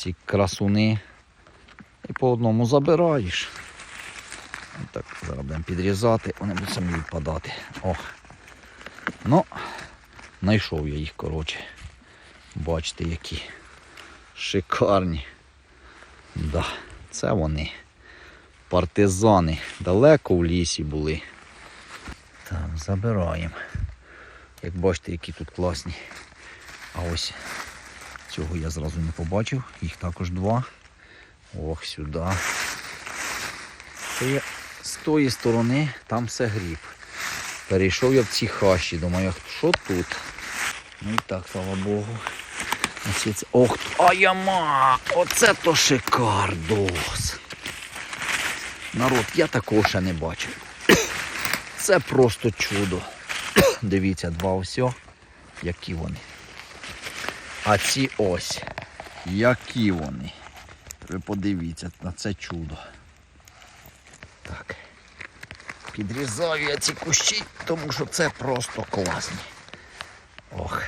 ці красуни. І по одному забираєш. Так, зараз будемо підрізати, вони будуть самі відпадати. О. Ну, знайшов я їх, коротше. Бачите, які шикарні. Да, це вони. Партизани. Далеко в лісі були. Так, забираємо. Як бачите, які тут класні. А ось цього я зразу не побачив. Їх також два. Ох, сюди. Це з тої сторони, там все гріб. Перейшов я в ці хащі, думаю, що тут? Ну і так, слава Богу. Ох, а яма! Оце то шикардос. Народ, я такого ще не бачив. Це просто чудо. Дивіться, два осьо, які вони. А ці ось, які вони. Ви подивіться на це чудо. Так. Підрізаю я ці кущі, тому що це просто класні. Ох,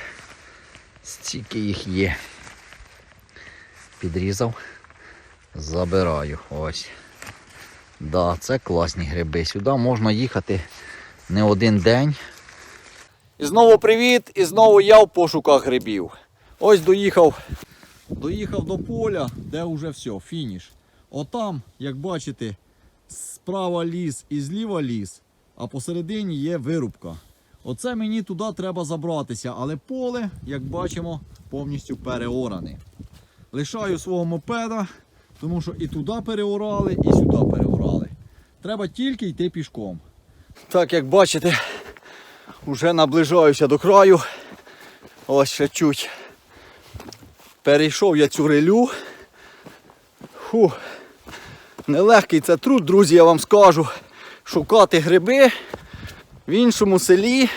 стільки їх є. Підрізав, забираю. Ось. Да, це класні гриби. Сюди можна їхати не один день. І знову привіт, і знову я в пошуках грибів. Ось доїхав. Доїхав до поля, де вже все, фініш. Отам, як бачите, справа ліс і зліва ліс, а посередині є вирубка. Оце мені туди треба забратися, але поле, як бачимо, повністю переоране. Лишаю свого мопеда, тому що і туди переорали, і сюди переорали. Треба тільки йти пішком. Так, як бачите, вже наближаюся до краю. Ось ще чуть. Перейшов я цю релю. Фу. Нелегкий це труд, друзі, я вам скажу. Шукати гриби в іншому селі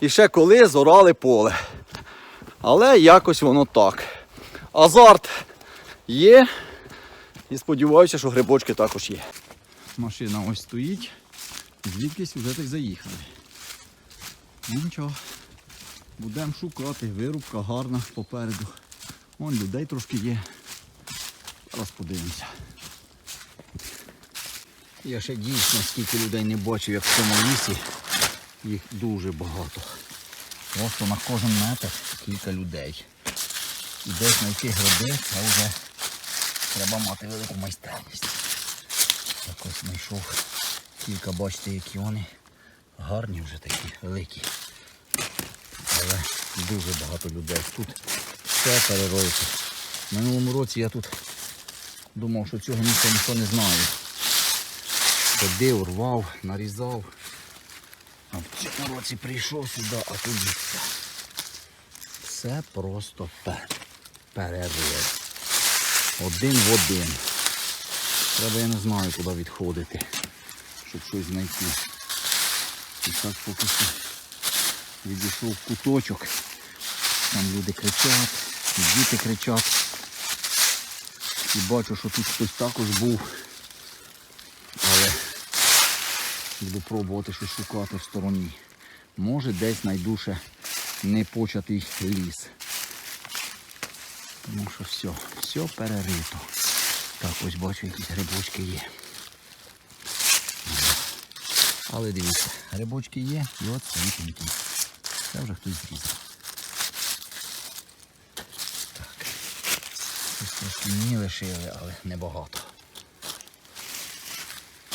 і ще коли зорали поле. Але якось воно так. Азарт є. І сподіваюся, що грибочки також є. Машина ось стоїть. Звідкись вже так заїхали. Ну нічого. Будемо шукати, вирубка гарна попереду. Вон людей трошки є. Зараз подивимося. Я ще дійсно скільки людей не бачив, як в цьому лісі. Їх дуже багато. Просто на кожен метр кілька людей. І десь знайти гриби, це вже треба мати велику майстерність. Так ось знайшов кілька, бачите, які вони гарні вже такі, великі. Але дуже багато людей. Тут все перероється. В минулому році я тут думав, що цього місця ніхто не знає. Ходив, рвав, нарізав. А в цьому році прийшов сюди, а тут все. Все просто пер. Один в один. Треба, я не знаю, куди відходити, щоб щось знайти. І так поки що відійшов куточок. Там люди кричать, діти кричать. І бачу, що тут хтось також був. Але буду пробувати щось шукати в стороні. Може десь знайду ще непочатий ліс. Тому що все, все перерито. Так, ось бачу, якісь грибочки є. Але дивіться, грибочки є і от світенькі. Це вже хтось зрізав. Так. Ось трошки мені лишили, але небагато.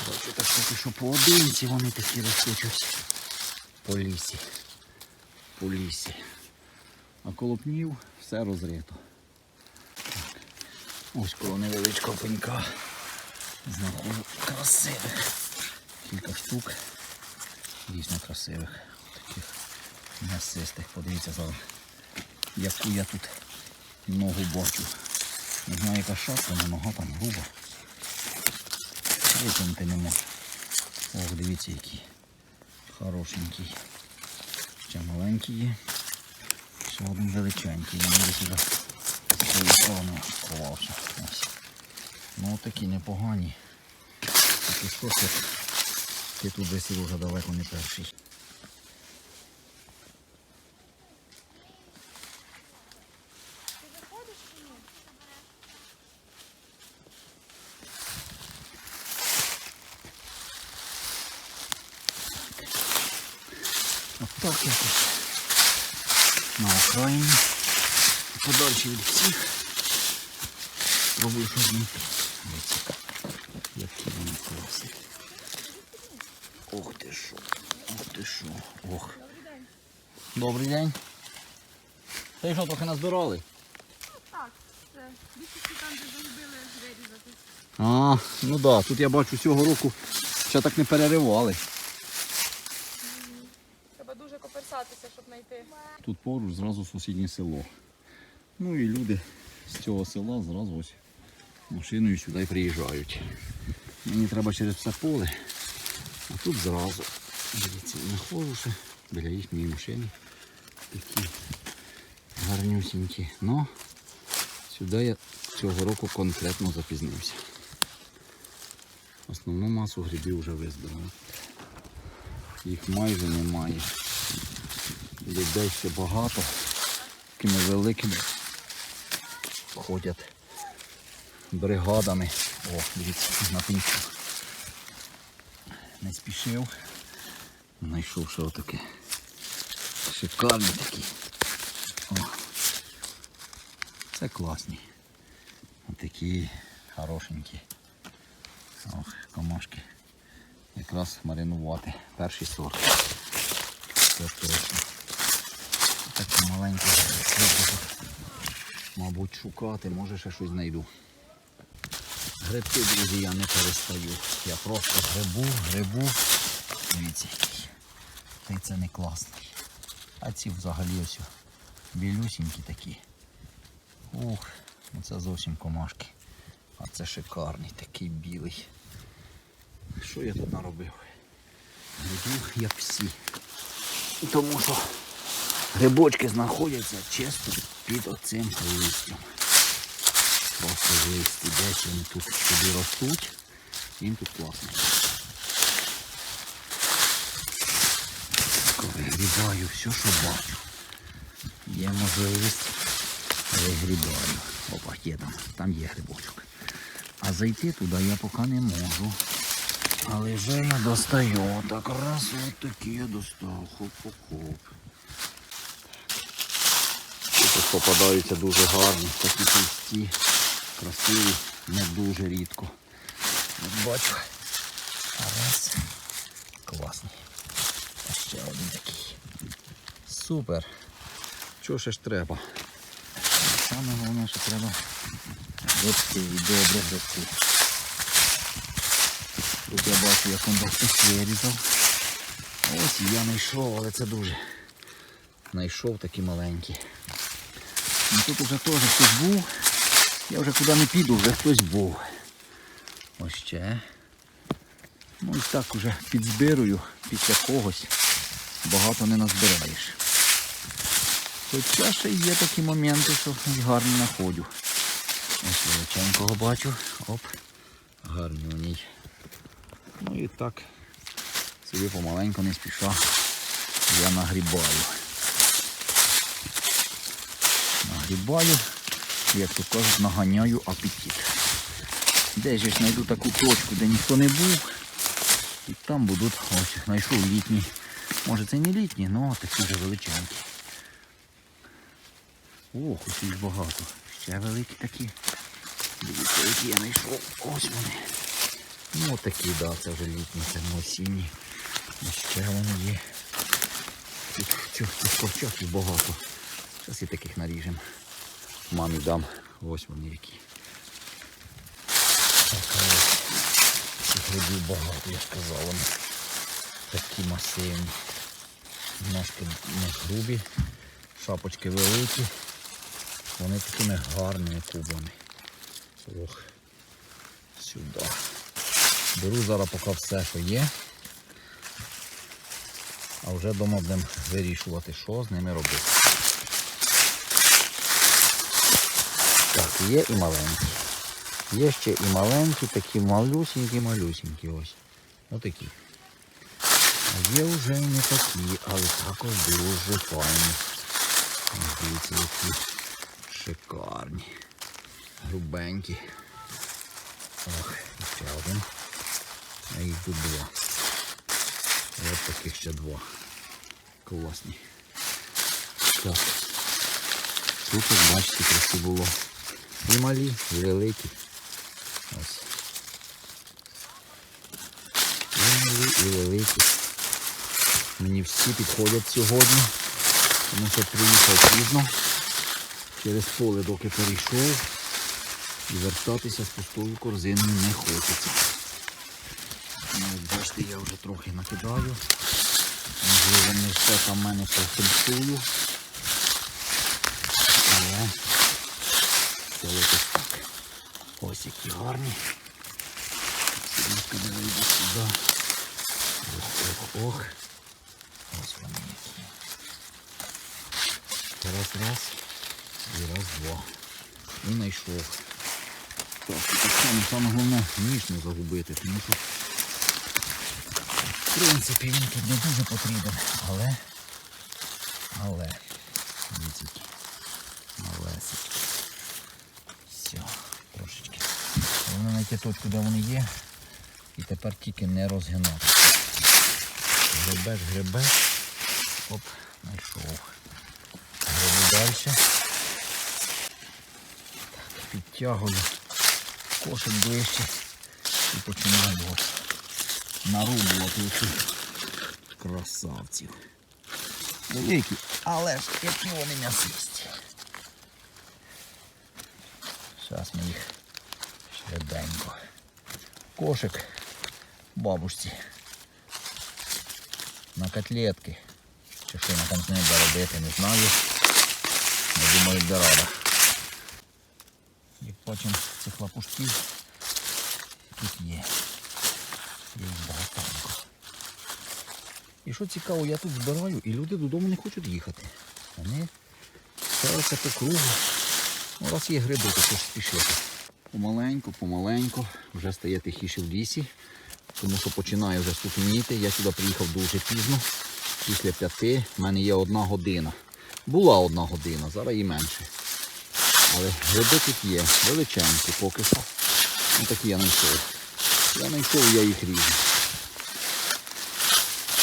Бачу, поки що поодинці вони такі розкочують по лісі. По лісі. А колопнів все розрито. Так. Ось коло невеличкого пенька. Знаходжу красивих. Кілька штук. Дійсно красивих. Таких м'ясистих. Подивіться зараз, яку я тут ногу бачу. Не знаю, яка шапка, але нога там груба. Витягнути не можу. Ох, дивіться який. Хорошенький. Ще маленький є. Ще один величенький. Він буде сюди сторони сховався. Ось. Ну такі непогані. Тільки що ти тут десь Сережа далеко не перший. Так якось. На окраїні. Подальше від всіх. Спробую щось знайти. Дивіться, які вони класні. Ох ти що, ох ти що, ох. Добрий день. Та й що, трохи назбирали? Так, це більшості там, де загубили вирізати. А, ну так, да, тут я бачу цього року ще так не переривали. Треба дуже коперсатися, щоб знайти. Тут поруч зразу сусіднє село. Ну і люди з цього села зразу ось машиною сюди приїжджають. Мені треба через все поле, а тут зразу. Дивіться, знаходжу ще біля їхньої машини. Такі гарнюсінькі. Ну, сюди я цього року конкретно запізнився. Основну масу грибів вже визбирав. Їх майже немає. Людей ще багато. Такими великими ходять бригадами. О, дивіться, на пеньку. Не спішив. Знайшов що таке. Шикарні такі. О. Це класні. Такі хорошенькі. Ох, комашки. Якраз маринувати. Перший сорт. Це точно. Такі маленькі. Мабуть, шукати, може ще щось знайду. Грибки, друзі, я не перестаю. Я просто грибу, грибу. Дивіться. Та це не класний. А ці взагалі ось білюсінькі такі. Ух, ну це зовсім комашки. А це шикарний, такий білий. Що я тут наробив? Грибів як всі. Тому що грибочки знаходяться чисто під оцим листям. Просто листі. Десь вони тут собі ростуть. Їм тут класно. Вигрібаю все, що бачу. Є можливість вигрібаю. Опа, є там, там є грибочок. А зайти туди я поки не можу. Але вже я достаю. Так раз от такі я достав. Хоп-хоп-хоп. Тут попадаються дуже гарні, такі товсті, красиві, не дуже рідко. Бачу. Раз. Класний. А ще один такий. Супер. Чого ще ж треба? Саме головне, що треба грибки і добре грибки. Тут я бачу, як он хтось вирізав. Ось я знайшов, але це дуже. Знайшов такі маленькі. Ну, тут вже теж хтось був. Я вже куди не піду, вже хтось був. Ось ще. Ну і так уже підзбирую після когось. Багато не назбираєш. Хоча ще є такі моменти, що гарні знаходжу. Ось величенького бачу. Оп. Гарні у ній. Ну і так. Собі помаленьку не спіша. Я нагрібаю. Нагрібаю, як то кажуть, наганяю апетит. Десь ж знайду таку точку, де ніхто не був. І там будуть, ось, знайшов літні. Може це не літні, але такі вже величенькі. Ох, ось їх багато. Ще великі такі. Дивіться, які я знайшов. Ось вони. Ну такі, так, да, це вже літні, це не осінні. І ще вони є. Тут цих ковчаків багато. Зараз і таких наріжемо. Мамі дам. Ось вони які. Цих грибів багато, я сказав. Вони такі масивні. Ножки не грубі, шапочки великі. Вони такими гарними кубами. Ох. Сюди. Беру зараз поки все, що є. А вже вдома будемо вирішувати, що з ними робити. Так, є і маленькі. Є ще і маленькі, такі малюсінькі-малюсінькі ось. Отакі. А є вже і не такі, але також дуже файні. Дивіться, які шикарні. Грубенькі. Ох, ще один. А їх тут два. Ось таких ще два. Класні. Так. Тут, як бачите, красиво було. І малі, і великі. Ось. І малі, і великі. Мені всі підходять сьогодні, тому що приїхав пізно. Через поле доки перейшов. І вертатися з пустою корзиною не хочеться. Ну, бачите, я вже трохи накидаю. Можливо, не все там мене профільсую. Але це якось так. Ось які гарні. Сідочка вийде сюди. Ох, ох. Ось вони які. Раз, раз. І раз, два. І знайшов. Так, так само, саме головне ніж не загубити, тому що в принципі він тут не дуже потрібен, але, але, дивіться, які малесенькі. Все, трошечки. Знайти точку, де вони є. І тепер тільки не розгинати. Гребеш, гребеш. Оп, знайшов. Гребу далі. Так, підтягую кошик ближче і починаю от нарубувати цих красавців. Великі, але ж які вони м'ясисті. Зараз ми їх швиденько. Кошик бабусі на котлетки. Чи що вона там з нею буде робити, не знаю. Не думаю, де рада. І потім цих лапушків тут є. Є їх багатенько. І що цікаво, я тут збираю і люди додому не хочуть їхати. Вони ставляться по кругу. Ну, раз є гриби, то що ж спішити. Помаленьку, помаленьку, вже стає тихіше в лісі, тому що починає вже ступеніти. Я сюди приїхав дуже пізно, після п'яти. В мене є одна година. Була одна година, зараз і менше. Але гриби тут є, величенькі поки що. Ну такі я знайшов. Я знайшов, я їх ріжу.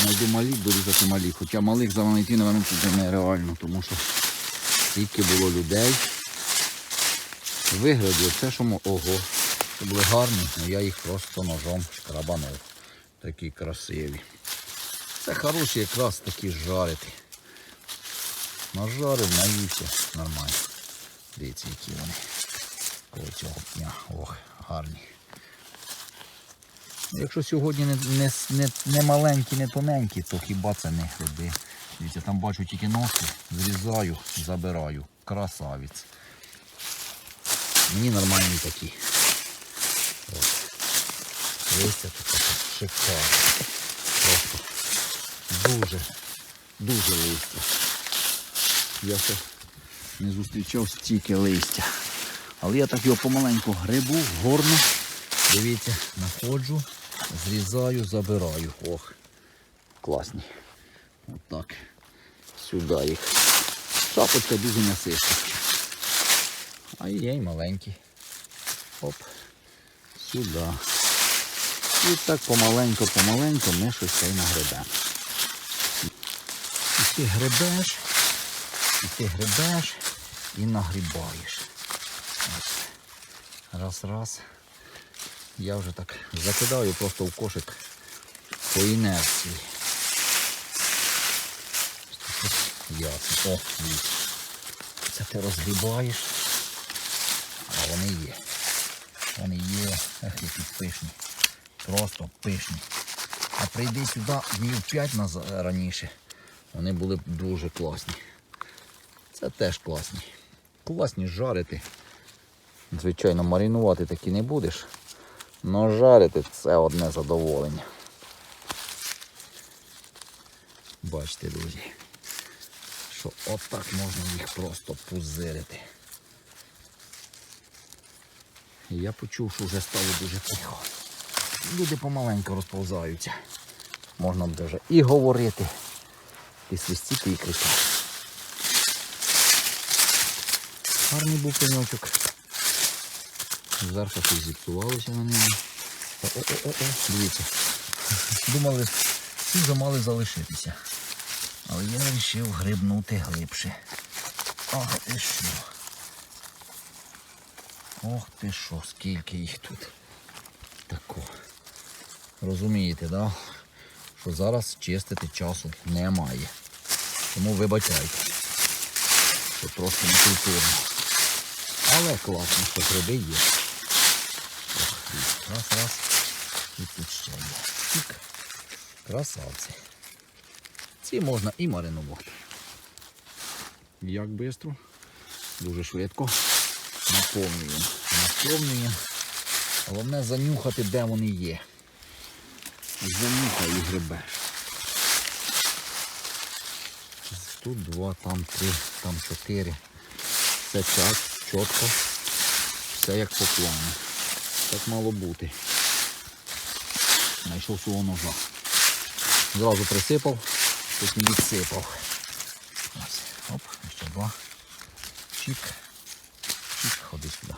Найду малі, буду різати малі. Хоча малих знайти, напевно, тут нереально, тому що стільки було людей. Виграбів, все, що мо... Ого. Були гарні, але я їх просто ножом шкрабанув. Такі красиві. Це хороші якраз такі жарити. Нажарив, наївся, нормально. Дивіться, які вони. Коло цього дня. Ох, гарні. Якщо сьогодні не, не, не, не маленькі, не тоненькі, то хіба це не гриби. Дивіться, там бачу тільки ножки, зрізаю, забираю. Красавець. Мені нормальні такі. От. Листя тут таке шикарне. Просто дуже, дуже листя. Я ще не зустрічав стільки листя. Але я так його помаленьку грибу, горну. Дивіться, знаходжу, зрізаю, забираю. Ох, класні. Отак. Сюди їх. Шапочка дуже м'ясиста. А є й маленькі. Оп. Сюди. І так помаленько, помаленько ми щось це й нагребемо. І ти гребеш, і ти гребеш і нагрібаєш. Раз, раз. Я вже так закидаю просто в кошик по інерції. Ясно. О. Це ти розгрібаєш, вони є. Вони є, ах, які пишні. Просто пишні. А прийди сюди днів 5 наз- раніше. Вони були б дуже класні. Це теж класні. Класні жарити. Звичайно, маринувати такі не будеш. Но жарити це одне задоволення. Бачите, друзі, що отак можна їх просто пузирити. І я почув, що вже стало дуже тихо. Люди помаленьку розповзаються. Можна буде вже і говорити, і свистіти, і кричати. Гарний був пеньочок. Зверху щось зіпсувалося на ньому. О-о-о-о, дивіться. Думали, всі вже мали залишитися. Але я вирішив грибнути глибше. Ах ти що. Ох ти що, скільки їх тут. Тако. Розумієте, да? що зараз чистити часу немає. Тому вибачайте, що трошки не культурно. Але класно, що гриби є. Ох, раз, раз. І тут ще є. Чик. Красавці. Ці можна і маринувати. Як швидко? Дуже швидко. Наповнюємо. Наповнюємо. Головне занюхати, де вони є. Занюхай і грибеш. Тут два, там три, там чотири. Все так, чітко. Все як по плану. Так мало бути. Знайшов свого ножа. Зразу присипав, потім відсипав. Ось. Оп, ще два. Чик. Ходи сюди.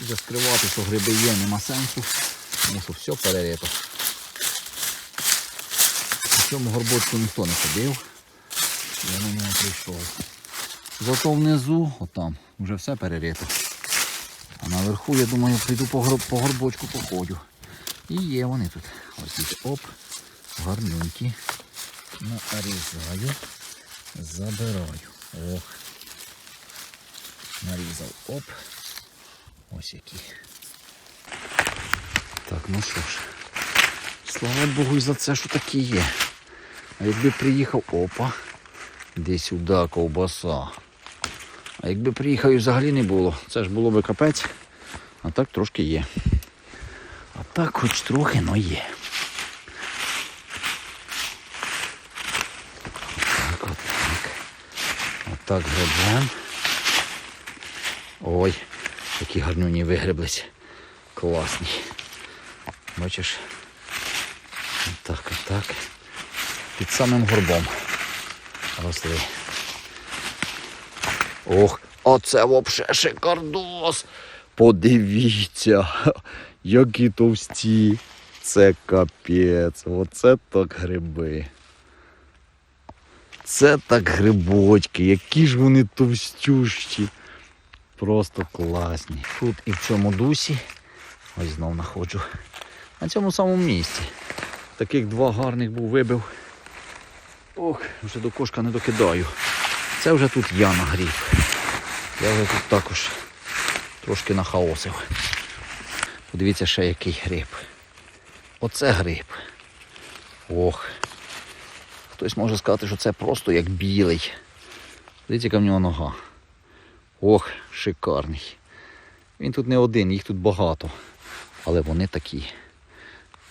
І заскривати, що гриби є, нема сенсу, тому що все перерито. В цьому горбочку ніхто не ходив. Я на нього прийшов. Зато внизу, отам, вже все перерито. А наверху, я думаю, прийду по, гроб, по горбочку походю. І є вони тут. Ось їх оп, гарненькі. Нарізаю, забираю. Ох. Нарізав. Оп. Ось які. Так, ну що ж. Слава Богу і за це, що такі є. А якби приїхав, опа, де сюди ковбаса. А якби приїхав і взагалі не було, це ж було би капець. А так трошки є. А так хоч трохи, но є. Так, от так. Отак гребем. Ой, які гарнюні вигреблись. Класні. Бачиш? Отак, отак. Під самим горбом. Росли. Ох, оце взагалі шикардос. Подивіться, які товсті. Це капець. Оце так гриби. Це так грибочки, які ж вони товстющі. Просто класні. Тут і в цьому дусі. Ось знов знаходжу. На цьому самому місці. Таких два гарних був вибив. Ох, вже до кошка не докидаю. Це вже тут я нагрів. Я вже тут також трошки нахаосив. Подивіться ще який гриб. Оце гриб. Ох. Хтось може сказати, що це просто як білий. Дивіться, яка в нього нога. Ох, шикарний. Він тут не один, їх тут багато. Але вони такі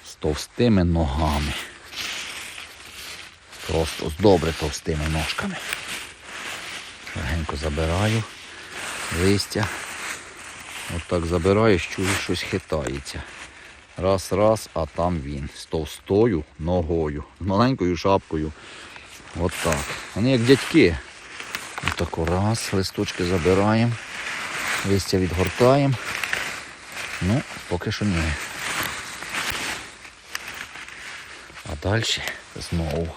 з товстими ногами. Просто з добре товстими ножками. Легенько забираю листя. Отак забираєш, чую, щось хитається. Раз, раз, а там він. З товстою ногою, з маленькою шапкою. Отак. Вони як дядьки. Отако раз, листочки забираємо, листя відгортаємо. Ну, поки що ні. А далі знову.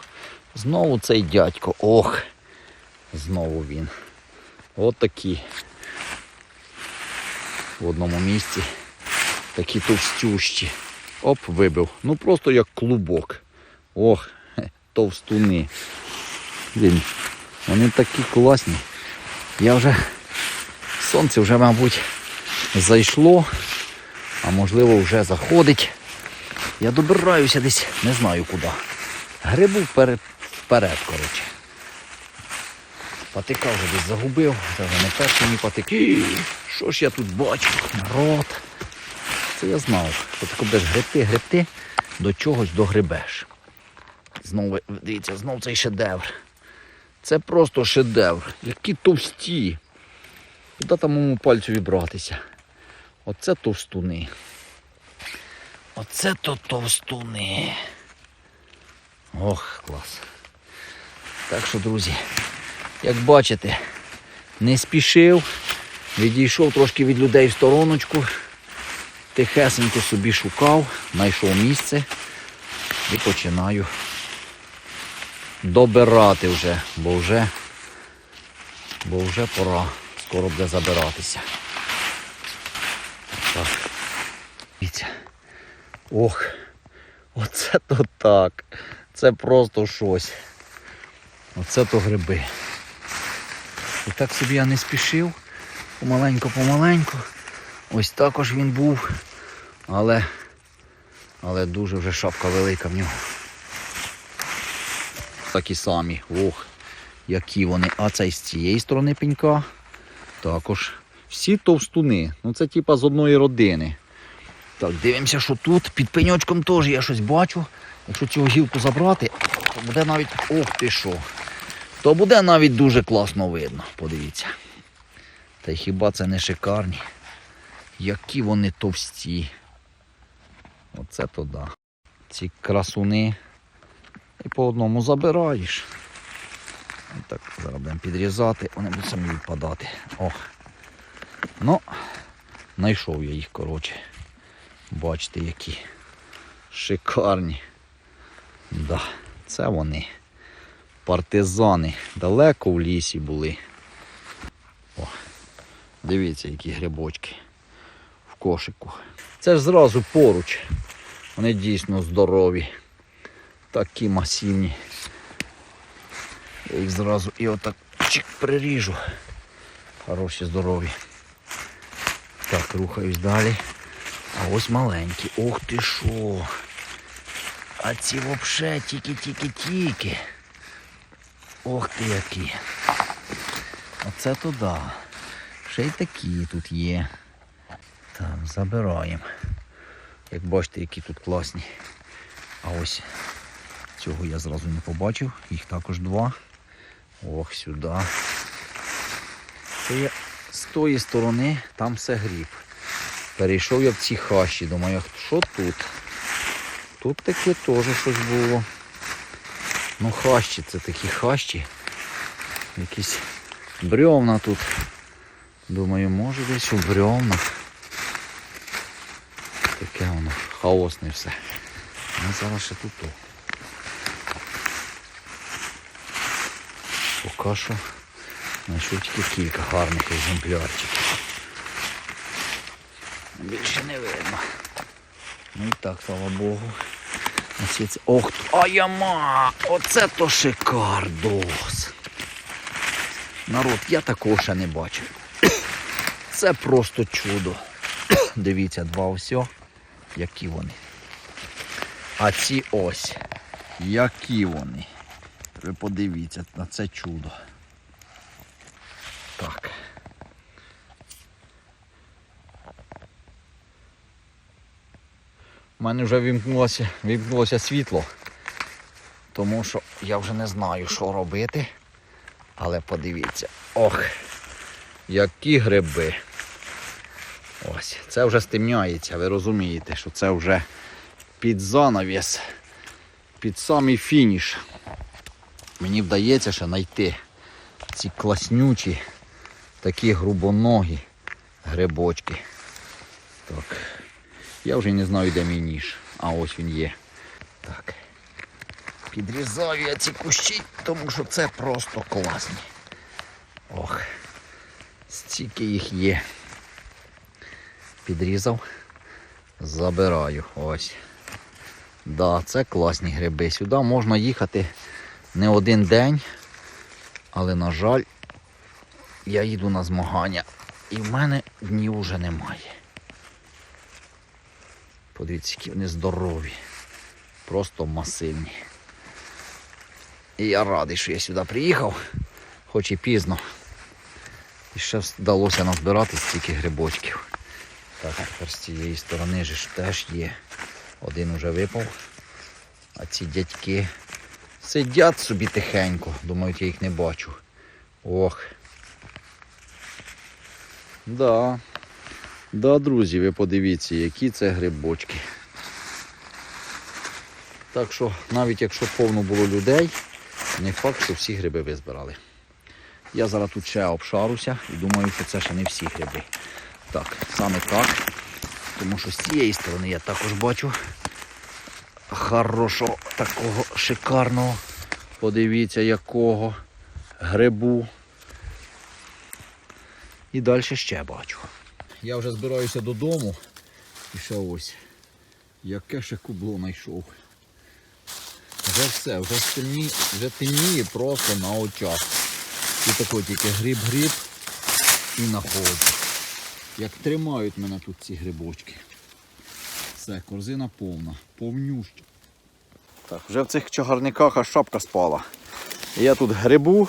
Знову цей дядько. Ох! Знову він. От такі. В одному місці. Такі товстющі. Оп, вибив. Ну просто як клубок. Ох, товстуни. Блін, вони такі класні. Я вже сонце вже, мабуть, зайшло, а можливо вже заходить. Я добираюся десь, не знаю куди. Грибу вперед, вперед коротше. Патика вже десь загубив, це вже не перший мій патик. Що ж я тут бачу? Народ. Це я знав, що ти будеш гребти, гребти, до чогось догребеш. Знову, дивіться, знов цей шедевр. Це просто шедевр. Які товсті. Куди там моєму пальцю вібратися? Оце товстуни. Оце то товстуни. Ох, клас. Так що, друзі, як бачите, не спішив, відійшов трошки від людей в стороночку, тихесенько собі шукав, знайшов місце і починаю добирати вже, бо вже, бо вже пора. Скоро буде забиратися. Так. Дивіться. Ох, оце то так. Це просто щось. Оце то гриби. І так собі я не спішив. Помаленьку-помаленьку. Ось також він був. Але, але дуже вже шапка велика в нього. Такі самі. Ох, які вони. А це з цієї сторони пенька. Також. Всі товстуни. Ну це типа з одної родини. Так, дивимося, що тут під пеньочком теж я щось бачу. Якщо цю гілку забрати, то буде навіть. Ох ти що. То буде навіть дуже класно видно. Подивіться. Та й хіба це не шикарні? Які вони товсті. Оце то да. Ці красуни. І по одному забираєш. Так, зараз будемо підрізати, вони будуть самі відпадати. О. Ну, знайшов я їх, коротше. Бачите, які шикарні. Да, це вони. Партизани. Далеко в лісі були. О, дивіться, які грибочки в кошику. Це ж зразу поруч. Вони дійсно здорові. Такі масивні. Я їх зразу і отак чик приріжу. Хороші, здорові. Так, рухаюсь далі. А ось маленькі. Ох ти що. А ці вообще тільки-тільки-тільки. Ох ти які. Оце то да. Ще й такі тут є. Так, забираємо. Як бачите, які тут класні. А ось цього я зразу не побачив. Їх також два. Ох, сюди. Це я з тої сторони, там все гріб. Перейшов я в ці хащі. Думаю, що тут? Тут таке теж щось було. Ну, хащі, це такі хащі. Якісь бревна тут. Думаю, може десь у бревнах. Таке воно хаосне все. Ну, зараз ще тут. Поки що тільки кілька гарних екземплярчиків. Більше не видно. Ну і так, слава Богу. Ох, а яма! Оце то шикардос. Народ, я такого ще не бачив. Це просто чудо. Дивіться, два осьо, які вони. А ці ось, які вони. Ви подивіться на це чудо. Так. У мене вже вімкнулося, вімкнулося світло, тому що я вже не знаю, що робити. Але подивіться, ох, які гриби. Ось, це вже стемняється, ви розумієте, що це вже під занавіс, під самий фініш. Мені вдається ще знайти ці класнючі, такі грубоногі грибочки. Так. Я вже не знаю, де мій ніж. А ось він є. Так. Підрізаю я ці кущі, тому що це просто класні. Ох, стільки їх є. Підрізав, забираю. Ось. Да, це класні гриби. Сюди можна їхати не один день, але, на жаль, я їду на змагання і в мене днів вже немає. Подивіться, які вони здорові. Просто масивні. І я радий, що я сюди приїхав, хоч і пізно. І ще вдалося назбирати стільки грибочків. Так, тепер з цієї сторони ж теж є. Один уже випав. А ці дядьки сидять собі тихенько. Думають, я їх не бачу. Ох. Да. Да, друзі, ви подивіться, які це грибочки. Так що, навіть якщо повно було людей, не факт, що всі гриби ви збирали. Я зараз тут ще обшаруся і думаю, що це ще не всі гриби. Так, саме так. Тому що з цієї сторони я також бачу хорошого, такого шикарного Подивіться, якого грибу. І далі ще бачу. Я вже збираюся додому. І ще ось. Яке ще кубло знайшов. Вже все, вже темніє, вже темніє просто на очах. І тако тільки гриб-гриб і находжу. Як тримають мене тут ці грибочки. Все, корзина повна, повнюща. Так, вже в цих чагарниках аж шапка спала. Я тут грибу,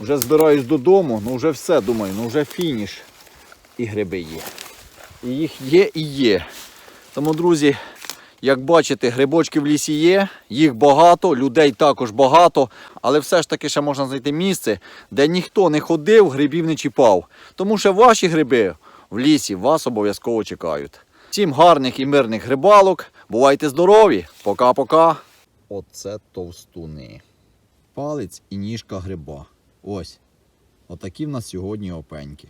вже збираюсь додому, ну вже все, думаю, ну вже фініш. І гриби є. І їх є і є. Тому, друзі, як бачите, грибочки в лісі є, їх багато, людей також багато, але все ж таки ще можна знайти місце, де ніхто не ходив, грибів не чіпав. Тому що ваші гриби в лісі вас обов'язково чекають. Всім гарних і мирних грибалок. Бувайте здорові! Пока-пока! Оце товстуни. Палець і ніжка гриба. Ось. Отакі в нас сьогодні опеньки.